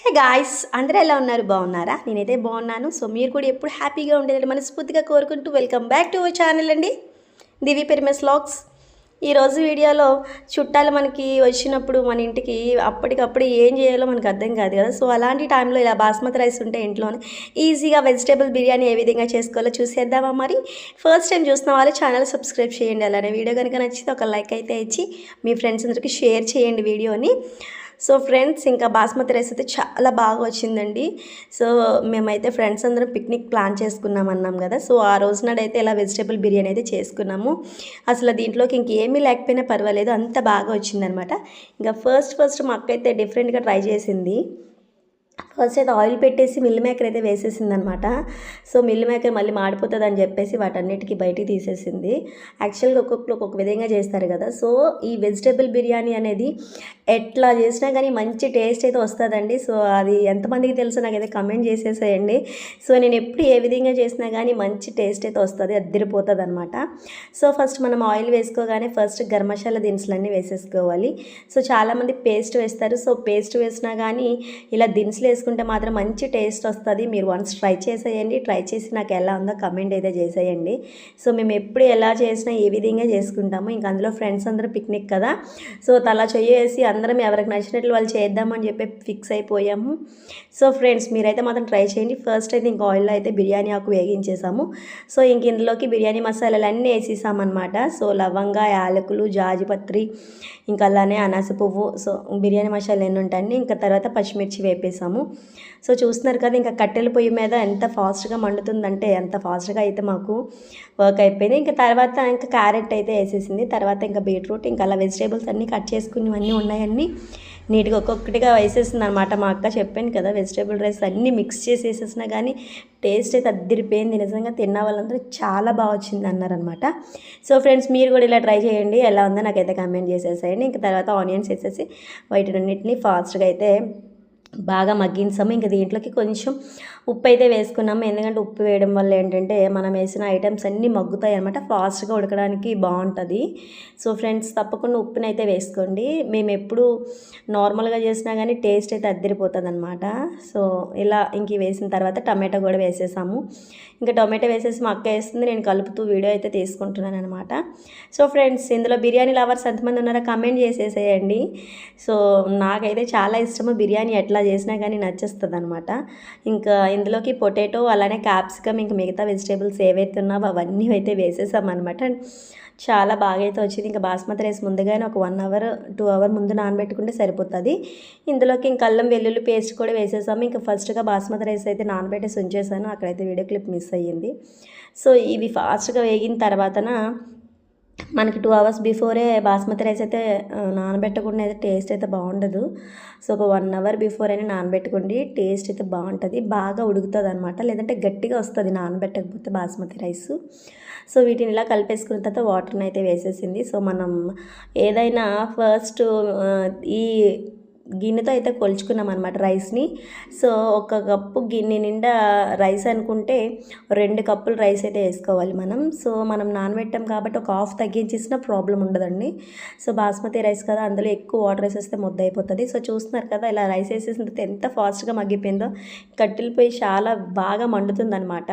Hey guys అందరూ ఎలా ఉన్నారు? బాగున్నారా? నేనైతే బాగున్నాను. సో మీరు కూడా ఎప్పుడు హ్యాపీగా ఉండేదని మనస్ఫూర్తిగా కోరుకుంటూ welcome back to our channel అండి. దివి పెరిమెస్ లాగ్స్ ఈరోజు వీడియోలో చుట్టాలు మనకి వచ్చినప్పుడు మన ఇంటికి అప్పటికప్పుడు ఏం చేయాలో మనకు అర్థం కాదు కదా. సో అలాంటి టైంలో ఇలా బాస్మతి రైస్ ఉంటే ఇంట్లోనే ఈజీగా వెజిటేబుల్ బిర్యానీ ఏ విధంగా చేసుకోవాలో చూసేద్దామా మరి. ఫస్ట్ టైం చూసిన వాళ్ళు ఛానల్ సబ్స్క్రైబ్ చేయండి. అలానే వీడియో కనుక నచ్చితే ఒక లైక్ అయితే ఇచ్చి మీ ఫ్రెండ్స్ అందరికీ షేర్ చేయండి వీడియోని. సో ఫ్రెండ్స్ ఇంకా బాస్మతి రైస్ అయితే చాలా బాగా వచ్చిందండి. సో మేమైతే ఫ్రెండ్స్ అందరం పిక్నిక్ ప్లాన్ చేసుకున్నాం అన్నాం కదా. సో ఆ రోజు నాడైతే ఇలా వెజిటేబుల్ బిర్యానీ అయితే చేసుకున్నాము. అసలు దీంట్లోకి ఇంకేమీ లేకపోయినా పర్వాలేదు అంత బాగా వచ్చిందనమాట. ఇంకా ఫస్ట్ ఫస్ట్ మా అక్క అయితే డిఫరెంట్గా ట్రై చేసింది. ఫస్ట్ అయితే ఆయిల్ పెట్టేసి మిల్ మేకర్ అయితే వేసేసింది అనమాట సో మిల్ మేకర్ మళ్ళీ మాడిపోతుంది అని చెప్పేసి వాటన్నిటికీ బయటికి తీసేసింది. యాక్చువల్గా ఒక్కొక్కరు ఒక్కొక్క విధంగా చేస్తారు కదా. సో ఈ వెజిటేబుల్ బిర్యానీ అనేది ఎట్లా చేసినా కానీ మంచి టేస్ట్ అయితే వస్తుందండి. సో అది ఎంతమందికి తెలుసో నాకైతే కమెంట్ చేసేసేయండి. సో నేను ఎప్పుడు ఏ విధంగా చేసినా కానీ మంచి టేస్ట్ అయితే వస్తుంది అద్దరిపోతుంది అనమాట సో ఫస్ట్ మనం ఆయిల్ వేసుకోగానే ఫస్ట్ గరం మసాలా దినుసులన్నీ వేసేసుకోవాలి. సో చాలామంది పేస్ట్ వేస్తారు. సో పేస్ట్ వేసినా కానీ ఇలా దినుసులు చేసుకుంటే మాత్రం మంచి టేస్ట్ వస్తుంది. మీరు వన్స్ ట్రై చేసేయండి. ట్రై చేసి నాకు ఎలా ఉందో కమెంట్ అయితే చేసేయండి. సో మేము ఎప్పుడు ఎలా చేసినా ఏ విధంగా చేసుకుంటాము ఇంకా అందులో ఫ్రెండ్స్ అందరూ పిక్నిక్ కదా. సో తలా చెయ్యేసి అందరం ఎవరికి నచ్చినట్లు వాళ్ళు చేద్దామని చెప్పి ఫిక్స్ అయిపోయాము. సో ఫ్రెండ్స్ మీరైతే మాత్రం ట్రై చేయండి. ఫస్ట్ అయితే ఇంకా ఆయిల్లో అయితే బిర్యానీ ఆకు వేగించేసాము. సో ఇంక ఇందులోకి బిర్యానీ మసాలాలు అన్నీ వేసేసామన్నమాట. సో లవంగా యాలకులు జాజిపత్రి ఇంకా అలానే అనాస పువ్వు సో బిర్యానీ మసాలా ఎన్ని ఉంటాయండి ఇంకా తర్వాత పచ్చిమిర్చి వేపేసాము. సో చూస్తున్నారు కదా ఇంకా కట్టెల పొయ్యి మీద ఎంత ఫాస్ట్గా మండుతుందంటే ఎంత ఫాస్ట్గా అయితే మాకు వర్క్ అయిపోయింది. ఇంకా తర్వాత ఇంకా క్యారెట్ అయితే వేసేసింది. తర్వాత ఇంకా బీట్రూట్ ఇంకా అలా వెజిటేబుల్స్ అన్నీ కట్ చేసుకునేవన్నీ ఉన్నాయన్నీ నీట్గా ఒక్కొక్కటిగా వేసేసింది అనమాట మా అక్క చెప్పాను కదా వెజిటేబుల్ రైస్ అన్నీ మిక్స్ చేసి వేసేసినా కానీ టేస్ట్ అయితే అద్దరిపోయింది. నిజంగా తిన్న వాళ్ళందరూ చాలా బాగా వచ్చింది అన్నారనమాట. సో ఫ్రెండ్స్ మీరు కూడా ఇలా ట్రై చేయండి. ఎలా ఉందో నాకైతే కమెంట్ చేసేసేయండి. ఇంకా తర్వాత ఆనియన్స్ వేసేసి వీటినన్నింటినీ ఫాస్ట్గా అయితే బాగా మగ్గించాము. ఇంకా దీంట్లోకి కొంచెం ఉప్పు అయితే వేసుకున్నాము. ఎందుకంటే ఉప్పు వేయడం వల్ల ఏంటంటే మనం వేసిన ఐటమ్స్ అన్నీ మగ్గుతాయి అనమాట ఫాస్ట్గా ఉడకడానికి బాగుంటుంది. సో ఫ్రెండ్స్ తప్పకుండా ఉప్పుని అయితే వేసుకోండి. మేము ఎప్పుడు నార్మల్గా చేసినా కానీ టేస్ట్ అయితే అద్దరిపోతుంది అనమాట సో ఇలా ఇంక వేసిన తర్వాత టమాటా కూడా వేసేసాము. ఇంకా టమాటా వేసేసి మా అక్క వేస్తుంది. నేను కలుపుతూ వీడియో అయితే తీసుకుంటున్నాను అనమాట సో ఫ్రెండ్స్ ఇందులో బిర్యానీ లవర్స్ ఎంతమంది ఉన్నారో కమెంట్ చేసేసేయండి. సో నాకైతే చాలా ఇష్టము బిర్యానీ. ఎట్లా చేసినా కానీ నచ్చేస్తుంది అనమాట ఇంకా ఇందులోకి పొటాటో అలానే క్యాప్సికమ్ ఇంకా మిగతా వెజిటేబుల్స్ ఏవైతే ఉన్నావో అవన్నీ అయితే వేసేసామన్నమాట చాలా బాగా అయితే వచ్చింది. ఇంకా బాస్మతి రైస్ ముందుగానే ఒక వన్ అవర్ టూ అవర్ ముందు నానబెట్టుకుంటే సరిపోతుంది. ఇందులోకి ఇంక అల్లం వెల్లుల్లి పేస్ట్ కూడా వేసేసాము. ఇంకా ఫస్ట్గా బాస్మతి రైస్ అయితే నానబెట్టేసి ఉంచేసాను. అక్కడైతే వీడియో క్లిప్ మిస్ అయ్యింది. సో ఇవి ఫాస్ట్గా వేగిన తర్వాతన మనకి టూ అవర్స్ బిఫోరే బాస్మతి రైస్ అయితే నానబెట్టకుండా అయితే టేస్ట్ అయితే బాగుండదు. సో ఒక వన్ అవర్ బిఫోర్ అయినా నానబెట్టుకోండి టేస్ట్ అయితే బాగుంటుంది. బాగా ఉడుకుతుంది అనమాట లేదంటే గట్టిగా వస్తుంది నానబెట్టకపోతే బాస్మతి రైస్ సో వీటిని ఇలా కలిపేసుకున్న తర్వాత వాటర్ని అయితే వేసేసింది. సో మనం ఏదైనా ఫస్ట్ ఈ గిన్నెతో అయితే కొలుచుకున్నాం అనమాట రైస్ని. సో ఒక కప్పు గిన్నె నిండా రైస్ అనుకుంటే రెండు కప్పులు రైస్ అయితే వేసుకోవాలి మనం. సో మనం నానబెట్టాం కాబట్టి ఒక హాఫ్ తగ్గించేసిన ప్రాబ్లం ఉండదండి. సో బాస్మతి రైస్ కదా అందులో ఎక్కువ వాటర్ వేసేస్తే ముద్ద అయిపోతుంది. సో చూస్తున్నారు కదా ఇలా రైస్ వేసేసిన తర్వాత ఎంత ఫాస్ట్గా మగ్గిపోయిందో. కట్టెలు పోయి చాలా బాగా మండుతుందన్నమాట.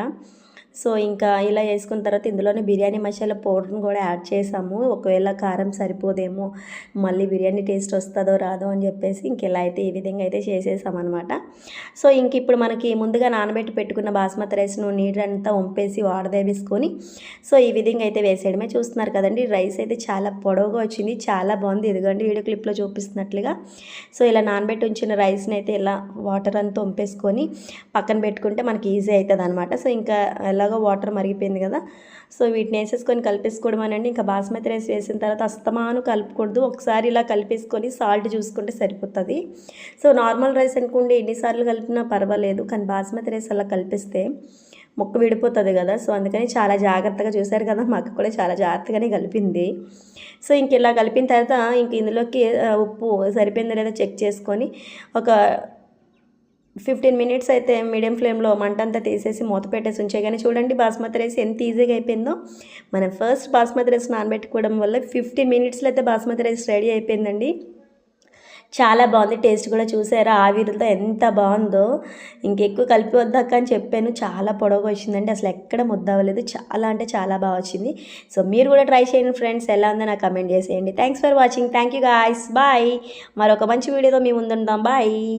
సో ఇంకా ఇలా వేసుకున్న తర్వాత ఇందులోనే బిర్యానీ మసాలా పౌడర్ని కూడా యాడ్ చేసాము. ఒకవేళ కారం సరిపోదేమో మళ్ళీ బిర్యానీ టేస్ట్ వస్తుందో రాదో అని చెప్పేసి ఇంక ఇలా అయితే ఈ విధంగా అయితే చేసేసామన్నమాట. సో ఇంక ఇప్పుడు మనకి ముందుగా నానబెట్టి పెట్టుకున్న బాస్మతి రైస్ను నీరంతా వంపేసి వాడదేవేసుకొని సో ఈ విధంగా అయితే వేసేయడమే. చూస్తున్నారు కదండి రైస్ అయితే చాలా పొడవుగా వచ్చింది చాలా బాగుంది. ఇదిగోండి వీడియో క్లిప్లో చూపిస్తున్నట్లుగా. సో ఇలా నానబెట్టి ఉంచిన రైస్ని అయితే ఇలా వాటర్ అంతా వంపేసుకొని పక్కన పెట్టుకుంటే మనకి ఈజీ అవుతుంది అనమాట సో ఇంకా ఎలాగో వాటర్ మరిగిపోయింది కదా. సో వీటిని వేసేసుకొని కలిపేసుకోవడమనండి. ఇంకా బాస్మతి రైస్ వేసిన తర్వాత అస్తమాను కలుపుకూడదు. ఒకసారి ఇలా కలిపేసుకొని సాల్ట్ చూసుకుంటే సరిపోతుంది. సో నార్మల్ రైస్ అనుకోండి ఎన్నిసార్లు కలిపినా పర్వాలేదు. కానీ బాస్మతి రైస్ అలా కలిపిస్తే మొక్క విడిపోతుంది కదా. సో అందుకని చాలా జాగ్రత్తగా చూశారు కదా. మా అక్క కూడా చాలా జాగ్రత్తగానే కలిపింది. సో ఇంక ఇలా కలిపిన తర్వాత ఇంక ఇందులోకి ఉప్పు సరిపోయిందో లేదో చెక్ చేసుకొని ఒక ఫిఫ్టీన్ మినిట్స్ అయితే మీడియం ఫ్లేమ్లో మంట అంతా తీసేసి మూత పెట్టేసి ఉంచే కానీ చూడండి బాస్మతి రైస్ ఎంత ఈజీగా అయిపోయిందో. మనం ఫస్ట్ బాస్మతి రైస్ నానబెట్టుకోవడం వల్ల ఫిఫ్టీన్ మినిట్స్లో అయితే బాస్మతి రైస్ రెడీ అయిపోయిందండి. చాలా బాగుంది. టేస్ట్ కూడా చూసారా? ఆవిరితో ఎంత బాగుందో. ఇంకెక్కువ కలిపి వద్దక్క అని చెప్పాను. చాలా పొడవుగా వచ్చిందండి. అసలు ఎక్కడ ముద్ద అవ్వలేదు. చాలా అంటే చాలా బాగా వచ్చింది. సో మీరు కూడా ట్రై చేయండి ఫ్రెండ్స్. ఎలా ఉందో నాకు కమెంట్ చేసేయండి. Thanks for watching thank you guys bye మరొక మంచి వీడియోతో మీ ముందుందాం బాయ్